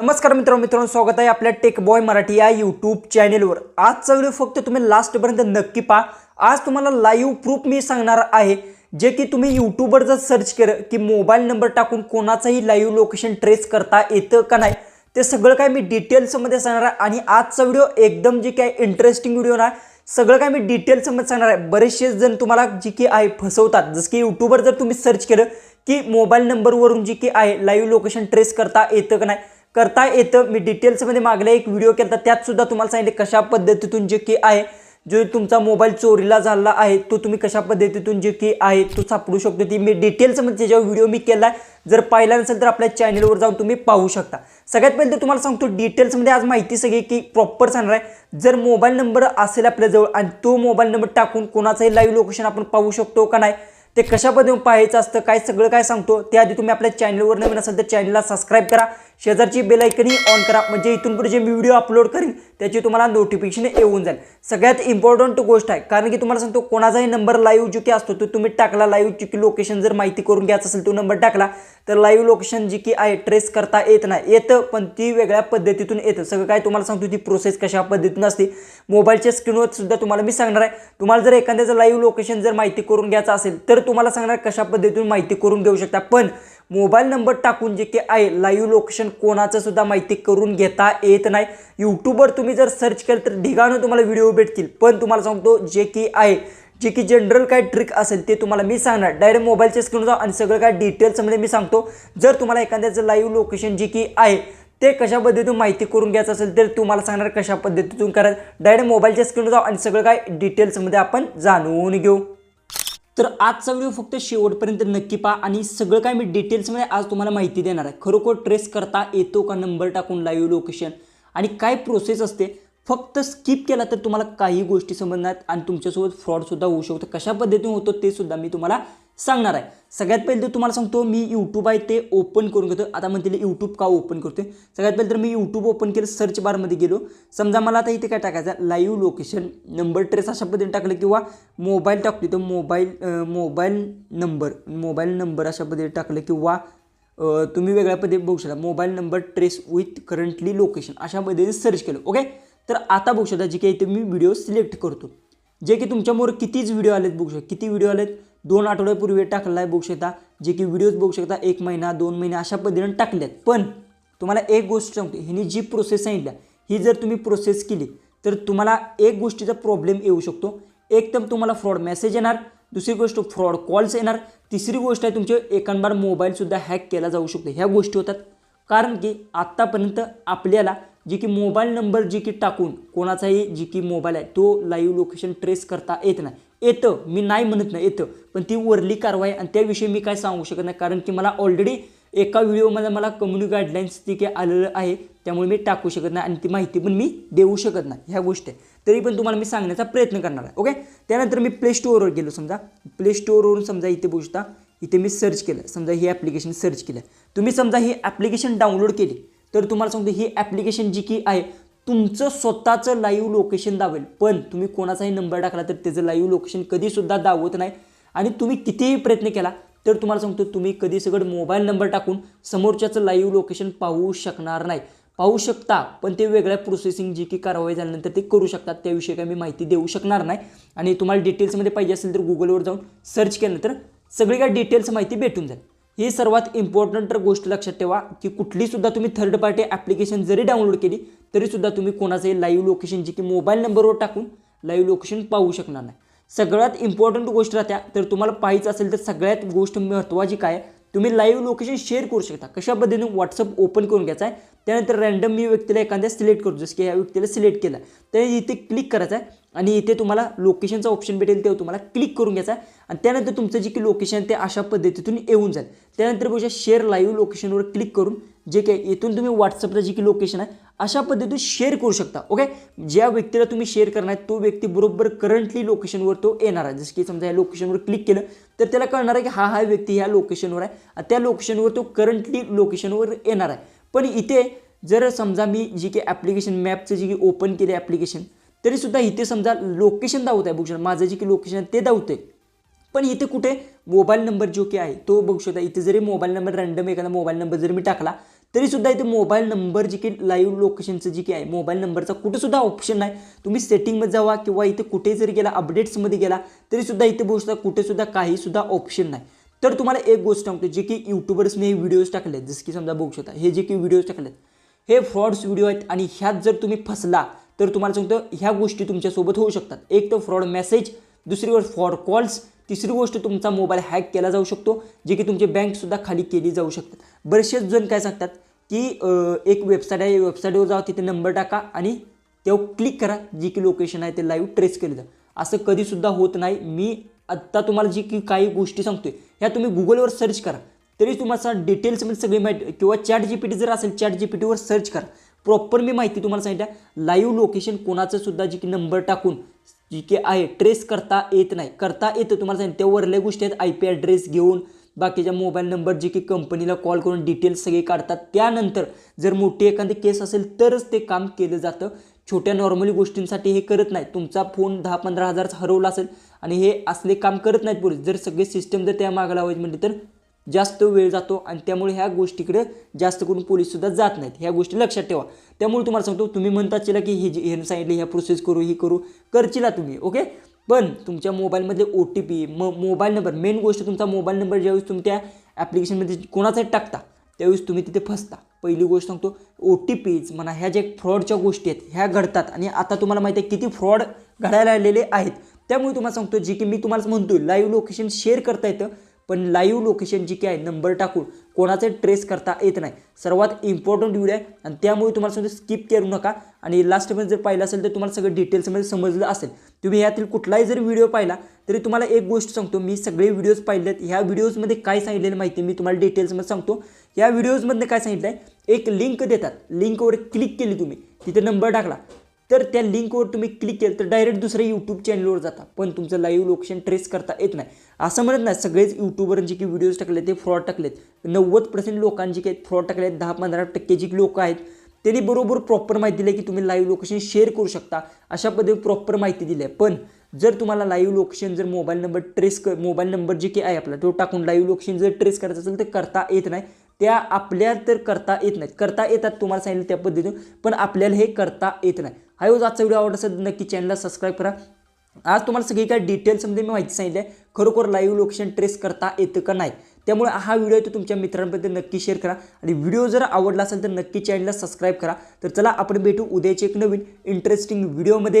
नमस्कार मित्रांनो मित्रांनो स्वागत आहे आपल्या टेक बॉय मराठी या यूट्यूब चॅनेलवर आजचा व्हिडिओ फक्त तुम्ही लास्टपर्यंत नक्की पहा. आज तुम्हाला लाईव्ह प्रूफ मी सांगणार आहे जे की तुम्ही यूट्यूबवर जर सर्च केलं की मोबाईल नंबर टाकून कोणाचंही लाईव्ह लोकेशन ट्रेस करता येतं का नाही ते सगळं काय मी डिटेल्समध्ये सांगणार आहे. आणि आजचा व्हिडिओ एकदम जे काय इंटरेस्टिंग व्हिडिओ ना सगळं काय मी डिटेल्समध्ये सांगणार आहे. बरेचसे जण तुम्हाला जी की आहे फसवतात. जसं की यूट्यूबवर जर तुम्ही सर्च केलं की मोबाईल नंबरवरून जी की आहे लाईव्ह लोकेशन ट्रेस करता येतं का नाही करता येतं. मी डिटेल्समध्ये मागला एक व्हिडिओ केला त्यात सुद्धा तुम्हाला सांगितले कशा पद्धतीतून जे की आहे जो तुमचा मोबाईल चोरीला झाला आहे तो तुम्ही कशा पद्धतीतून जे की आहे तो सापडू शकतो. ती मी डिटेल्समध्ये त्याच्यावर व्हिडिओ मी केला आहे जर पाहिला नसेल तर आपल्या चॅनलवर जाऊन तुम्ही पाहू शकता. सगळ्यात पहिले तर तुम्हाला सांगतो डिटेल्समध्ये आज माहिती सगळी की प्रॉपर सांगणार आहे. जर मोबाईल नंबर असेल आपल्याजवळ आणि तो मोबाईल नंबर टाकून कोणाचाही लाईव्ह लोकेशन आपण पाहू शकतो का नाही ते कशा पद्धतीने पाहायचं असतं काय सगळं काय सांगतो त्याआधी तुम्ही आपल्या चॅनलवर नवीन असाल तर चॅनलला सबस्क्राईब करा. शेजारची बेलायकनही ऑन करा. म्हणजे इथून पुढे जे मी व्हिडिओ अपलोड करीन त्याची तुम्हाला नोटिफिकेशन येऊन जाईल. सगळ्यात इम्पॉर्टंट गोष्ट आहे कारण की तुम्हाला सांगतो कोणाचाही नंबर लाईव्ह जो की असतो तो तुम्ही टाकला लाईव्ह जी की लोकेशन जर माहिती करून घ्यायचं असेल तो नंबर टाकला तर लाईव्ह लोकेशन जी की आहे ट्रेस करता येत नाही. येतं पण ती वेगळ्या पद्धतीतून येतं. सगळं काय तुम्हाला सांगतो ती प्रोसेस कशा पद्धतीनं असते. मोबाईलच्या स्क्रीनवर सुद्धा तुम्हाला मी सांगणार आहे तुम्हाला जर एखाद्याचं लाईव्ह लोकेशन जर माहिती करून घ्यायचं असेल तर तुम्हाला सांगणार कशा पद्धतीतून माहिती करून घेऊ शकता. पण मोबाईल नंबर टाकून जे की आहे लाईव्ह लोकेशन कोणाचं सुद्धा माहिती करून घेता येत नाही. यूट्यूबवर तुम्ही जर सर्च केलं तर ढिगाणं तुम्हाला व्हिडिओ भेटतील. पण तुम्हाला सांगतो जे की आहे जे की जनरल काय ट्रिक असेल ते तुम्हाला मी सांगणार. डायरेक्ट मोबाईलच्या स्क्रीन जाऊ आणि सगळं काय डिटेल्समध्ये मी सांगतो. जर तुम्हाला एखाद्याचं लाईव्ह लोकेशन जे की आहे ते कशा पद्धतीतून माहिती करून घ्यायचं असेल तर तुम्हाला सांगणार कशा पद्धतीतून करायचं. डायरेक्ट मोबाईलच्या स्क्रीनवर जाऊ आणि सगळं काय डिटेल्समध्ये आपण जाणून घेऊ. तर आजचा व्हिडिओ फक्त शेवटपर्यंत नक्की पहा आणि सगळं काय मी डिटेल्समध्ये आज तुम्हाला माहिती देणार आहे. खरोखर ट्रेस करता येतो का नंबर टाकून लाईव्ह लोकेशन आणि काय प्रोसेस असते? फक्त स्किप केला तर तुम्हाला काही गोष्टी समजणार आणि तुमच्यासोबत फ्रॉडसुद्धा होऊ शकतो. कशा पद्धतीने होतो ते सुद्धा मी तुम्हाला सांगणार आहे. सगळ्यात पहिले तर तुम्हाला सांगतो मी यूट्यूब आहे ते ओपन करून घेतो. आता म्हणतील यूट्यूब का ओपन करतोय? सगळ्यात पहिले तर मी यूट्यूब ओपन केलं सर्च बारमध्ये गेलो. समजा मला आता इथे काय टाकायचं लाईव्ह लोकेशन नंबर ट्रेस अशा पद्धतीने टाकलं किंवा मोबाईल टाकतो तर mobile mobile number mobile number अशा पद्धतीने टाकलं किंवा तुम्ही वेगळ्या पद्धतीने बघू शकता. Mobile number trace with currently location अशा पद्धतीने सर्च केलं. ओके तर आता बघू शकता जे काही इथे मी व्हिडिओ सिलेक्ट करतो. जे की तुमच्यामोर कितीच व्हिडिओ आलेत बघू शकता. किती व्हिडिओ आलेत? दोन आठवड्यापूर्वी टाकला आहे बघू शकता जे की व्हिडिओज बघू शकता एक महिना दोन महिने अशा पद्धतीने टाकल्यात पण तुम्हाला एक गोष्ट सांगते हिने जी प्रोसेस सांगितल्या ही जर तुम्ही प्रोसेस केली तर तुम्हाला एक गोष्टीचा प्रॉब्लेम येऊ शकतो. एक तर तुम्हाला फ्रॉड मेसेज येणार दुसरी गोष्ट फ्रॉड कॉल्स येणार तिसरी गोष्ट आहे तुमचे एकांबार मोबाईलसुद्धा हॅक केला जाऊ शकतो. ह्या गोष्टी होतात. कारण की आत्तापर्यंत आपल्याला जी की मोबाईल नंबर जी की टाकून कोणाचाही जी की मोबाईल आहे तो लाईव्ह लोकेशन ट्रेस करता येत नाही. येतं. मी नाही म्हणत नाही येतं. पण ती वरली कारवाई आणि त्याविषयी मी काय सांगू शकत नाही. कारण की मला ऑलरेडी एका व्हिडिओमध्ये मला कम्युनिटी गाईडलाईन्स ती काही आलेलं आहे त्यामुळे मी टाकू शकत नाही आणि ती माहिती पण मी देऊ शकत नाही. ह्या गोष्टी आहे. तरी पण तुम्हाला मी सांगण्याचा प्रयत्न करणार आहे ओके त्यानंतर मी प्ले स्टोअरवर गेलो समजा. प्ले स्टोअरवरून समजा इथे बघू शकता इथे मी सर्च केलं. समजा ही ॲप्लिकेशन सर्च केलं. तुम्ही समजा ही ॲप्लिकेशन डाउनलोड केली तर तुम्हाला सांगतो ही ॲप्लिकेशन जी की आहे तुमचं स्वतःचं लाईव्ह लोकेशन दावेल पण तुम्ही कोणाचाही नंबर टाकला तर त्याचं लाईव्ह लोकेशन कधीसुद्धा दावत नाही. आणि तुम्ही कितीही प्रयत्न केला तर तुम्हाला सांगतो तुम्ही कधी सगळं मोबाईल नंबर टाकून समोरच्याचं लाईव्ह लोकेशन पाहू शकणार नाही. पाहू शकता पण ते वेगळ्या प्रोसेसिंग जी की कारवाई झाल्यानंतर ते करू शकतात. त्याविषयी काही मी माहिती देऊ शकणार नाही. आणि तुम्हाला डिटेल्समध्ये पाहिजे असेल तर गुगलवर जाऊन सर्च केलं तर सगळी काय डिटेल्स माहिती भेटून जाईल. ही सर्वात इम्पॉर्टंट गोष्ट लक्षात ठेवा की कुठलीसुद्धा तुम्ही थर्ड पार्टी ॲप्लिकेशन जरी डाउनलोड केली तरीसुद्धा तुम्ही कोणाचंही लाईव्ह लोकेशन जी की मोबाईल नंबरवर टाकून लाईव्ह लोकेशन पाहू शकणार नाही. सगळ्यात इम्पॉर्टंट गोष्ट राहत्या तर तुम्हाला पाहायचं असेल तर सगळ्यात गोष्ट महत्त्वाची काय तुम्ही लाईव्ह लोकेशन शेअर करू शकता. कशा पद्धतीने? व्हॉट्सअप ओपन करून घ्यायचा आहे. त्यानंतर रँडम मी व्यक्तीला एखाद्या सिलेक्ट करतो. जसं की ह्या व्यक्तीला सिलेक्ट केला तर इथे क्लिक करायचं आहे. आणि इथे तुम्हाला लोकेशनचा ऑप्शन भेटेल तेव्हा तुम्हाला क्लिक करून घ्यायचा आहे. आणि त्यानंतर तुमचं जे की लोकेशन ते अशा पद्धतीतून येऊन जाईल. त्यानंतर बघूया शेअर लाईव्ह लोकेशनवर क्लिक करून जे काही इथून तुम्ही व्हॉट्सअपचं जे की लोकेशन आहे अशा पद्धतीतून शेअर करू शकता ओके ज्या व्यक्तीला तुम्ही शेअर करणार आहे तो व्यक्ती बरोबर करंटली लोकेशनवर तो येणार आहे. जसं की समजा या लोकेशनवर क्लिक केलं तर त्याला कळणार आहे की हा हा व्यक्ती ह्या लोकेशनवर आहे. त्या लोकेशनवर तो करंटली लोकेशनवर येणार आहे. पण इथे जर समजा मी जी की ॲप्लिकेशन मॅपचं जी की ओपन केले ॲप्लिकेशन तरीसुद्धा इथे समजा लोकेशन दावत आहे बघू शकता. माझं जे की लोकेशन आहे ते दावतं आहे पण इथे कुठे? मोबाईल नंबर जो की आहे तो बघू शकता. इथे जरी मोबाईल नंबर रँडम एखादा मोबाईल नंबर जर मी टाकला तरीसुद्धा इथे मोबाईल नंबर जी की लाईव्ह लोकेशनचं जे की आहे मोबाईल नंबरचा कुठेसुद्धा ऑप्शन नाही. तुम्ही सेटिंगमध्ये जावा किंवा इथे कुठे जरी गेला अपडेट्समध्ये गेला तरीसुद्धा इथे बघू शकता कुठेसुद्धा काहीसुद्धा ऑप्शन नाही. तर तुम्हाला एक गोष्ट सांगतो जे की यूट्यूबर्सने हे व्हिडिओज टाकलेत. जसं की समजा बघू शकता हे जे की व्हिडिओज टाकलेत हे फ्रॉड्स व्हिडिओ आहेत आणि ह्यात जर तुम्ही फसला तर तुम्हाला सांगतो ह्या गोष्टी तुमच्यासोबत होऊ शकतात. एक तर फ्रॉड मेसेज दुसरी गोष्ट फ्रॉड कॉल्स तिसरी गोष्ट तुमचा मोबाईल हॅक केला जाऊ शकतो जे की तुमची बँकसुद्धा खाली केली जाऊ शकतात. बरेचसेच जण काय सांगतात की एक वेबसाईट आहे वेबसाईटवर जावा तिथे नंबर टाका आणि तेव्हा क्लिक करा जी की लोकेशन आहे ते लाईव्ह ट्रेस केलं जा असं कधीसुद्धा होत नाही. मी आत्ता तुम्हाला जी की काही गोष्टी सांगतोय ह्या तुम्ही गुगलवर सर्च करा. तरी तुम्हाला डिटेल्समध्ये सगळी माहिती किंवा चॅट जी पी टी जर असेल चॅट जी पी टीवर सर्च करा. प्रॉपर मी माहिती तुम्हाला सांगितल्या लाईव्ह लोकेशन कोणाचं सुद्धा जी की नंबर टाकून जी की आहे ट्रेस करता येत नाही. करता येतं तुम्हाला सांगितलं. त्या वरल्या गोष्टी आहेत आय पी ॲड्रेस घेऊन बाकीच्या मोबाईल नंबर जे की कंपनीला कॉल करून डिटेल्स सगळे काढतात. त्यानंतर जर मोठी एखादी केस असेल तरच ते काम केलं जातं. छोट्या नॉर्मली गोष्टींसाठी हे करत नाही. तुमचा फोन दहा पंधरा हजारचा हरवला असेल आणि हे असले काम करत नाहीत पुढे जर सगळे सिस्टम जर त्या मागं लावायचे म्हणजे तर जास्त वेळ जातो आणि त्यामुळे ह्या गोष्टीकडे जास्त करून पोलीससुद्धा जात नाहीत. ह्या गोष्टी लक्षात ठेवा. त्यामुळे तुम्हाला सांगतो तुम्ही म्हणता चिला की हे जे ह्यानं सांगितले ह्या प्रोसेस करू ही करू करचिला तुम्ही ओके पण तुमच्या मोबाईलमधले ओ टी पी म मोबाईल नंबर मेन गोष्ट तुमचा मोबाईल नंबर ज्यावेळेस तुम्ही त्या ॲप्लिकेशनमध्ये कोणाचाही टाकता त्यावेळेस तुम्ही तिथे फसता. पहिली गोष्ट सांगतो ओ टी पीज म्हणा ह्या ज्या फ्रॉडच्या गोष्टी आहेत ह्या घडतात. आणि आता तुम्हाला माहिती आहे किती फ्रॉड घडायला आलेले आहेत. त्यामुळे तुम्हाला सांगतो जे की मी तुम्हाला म्हणतो लाईव्ह लोकेशन शेअर करता येतं. पण लाईव्ह लोकेशन जी काय आहे नंबर टाकून कोणाचं ट्रेस करता येत नाही. सर्वात इम्पॉर्टंट व्हिडिओ आहे आणि त्यामुळे तुम्हाला सांगतो स्किप करू नका. आणि लास्टमध्ये जर पाहिलं असेल तर तुम्हाला सगळं डिटेल्समध्ये समजलं असेल. तुम्ही यातील कुठलाही जर व्हिडिओ पाहिला तरी तुम्हाला एक गोष्ट सांगतो. मी सगळे व्हिडिओज पाहिलेत. ह्या व्हिडिओजमध्ये काय सांगितलेलं माहिती मी तुम्हाला डिटेल्समध्ये सांगतो. या व्हिडिओजमधनं काय सांगितलं आहे एक लिंक देतात. लिंकवर क्लिक केली तुम्ही. तिथे नंबर टाकला. तर त्या लिंकवर तुम्ही क्लिक केलं तर डायरेक्ट दुसऱ्या यूट्यूब चॅनलवर जाता. पण तुमचं लाईव्ह लोकेशन ट्रेस करता येत नाही. असं म्हणत नाही सगळेच यूट्यूबवर जे की व्हिडिओज टाकले ते फ्रॉड टाकलेत. नव्वद पर्सेंट लोकांची काही फ्रॉड टाकलेत दहा पंधरा टक्के जी लोक आहेत त्यांनी बरोबर प्रॉपर माहिती दिली की तुम्ही लाईव्ह लोकेशन शेअर करू शकता. अशा पद्धतीने प्रॉपर माहिती दिली आहे. पण जर तुम्हाला लाईव्ह लोकेशन जर मोबाईल नंबर ट्रेस कर मोबाईल नंबर जे की आहे आपला तो टाकून लाईव्ह लोकेशन जर ट्रेस करायचं असेल तर करता येत नाही. त्या आपल्या तर करता येत नाहीत. करता येतात तुम्हाला सांगितलं त्या पद्धतीनं पण आपल्याला हे करता येत नाही. हा रोज आजचा व्हिडिओ आवडत असेल तर नक्की चॅनलला सबस्क्राईब करा. आज तुम्हाला सगळी काय डिटेल्समध्ये मी माहिती सांगितली आहे. खरोखर लाईव्ह लोकेशन ट्रेस करता येतं का नाही? त्यामुळे हा व्हिडिओ तो तुमच्या मित्रांपर्यंत नक्की शेअर करा. आणि व्हिडिओ जर आवडला असेल तर नक्की चॅनलला सबस्क्राईब करा. तर चला आपण भेटू उद्याचे एक नवीन इंटरेस्टिंग व्हिडिओमध्ये